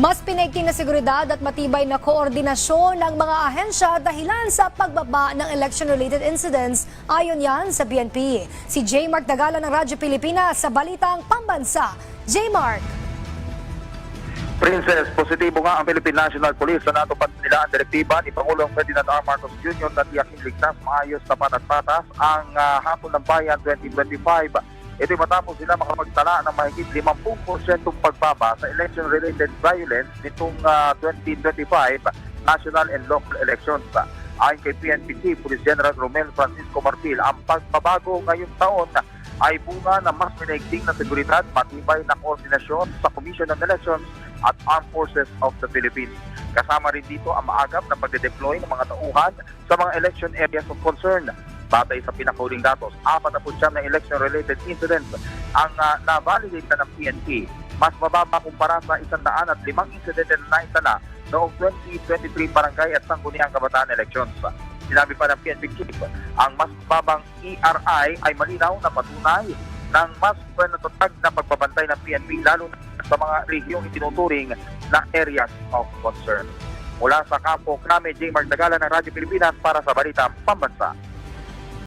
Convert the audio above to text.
Mas pinaigting na seguridad at matibay na koordinasyon ng mga ahensya dahilan sa pagbaba ng election-related incidents ayon yan sa BNP. Si J. Mark Dagala ng Radyo Pilipinas sa Balitang Pambansa. J. Mark. Princess, positibo nga ang Philippine National Police sa natupad nila ang direktiba ni Pangulong Ferdinand R. Marcos Jr. na tiyaking ligtas, maayos, tapat at ang uh, Hapon ng Bayan 2025. Ito'y matapos sila makapagtala ng mahigit 50% pagbaba sa election-related violence nitong ah, 2025 national and local elections. Ayon kay PNP Police General Romel Francisco Martil, ang pagbabago ngayong taon ay bunga ng mas pinaigting na seguridad, matibay na koordinasyon sa Commission on Elections at Armed Forces of the Philippines. Kasama rin dito ang maagap na pagde-deploy ng mga tauhan sa mga election areas of concern. Batay sa pinakahuling datos, 49 na election-related incidents ang uh, na-validate na ng PNP. Mas mababa kumpara sa 105 insidente na naitala noong 2023 barangay at sangguniang kabataan elections. Sinabi pa ng PNP Chief, ang mas babang ERI ay malinaw na patunay ng mas panatatag na pagbabantay ng PNP lalo na sa mga rehiyong itinuturing na areas of concern. Mula sa Campo Crame, J. Mark Dagala ng Radyo Pilipinas para sa Balitang Pambansa.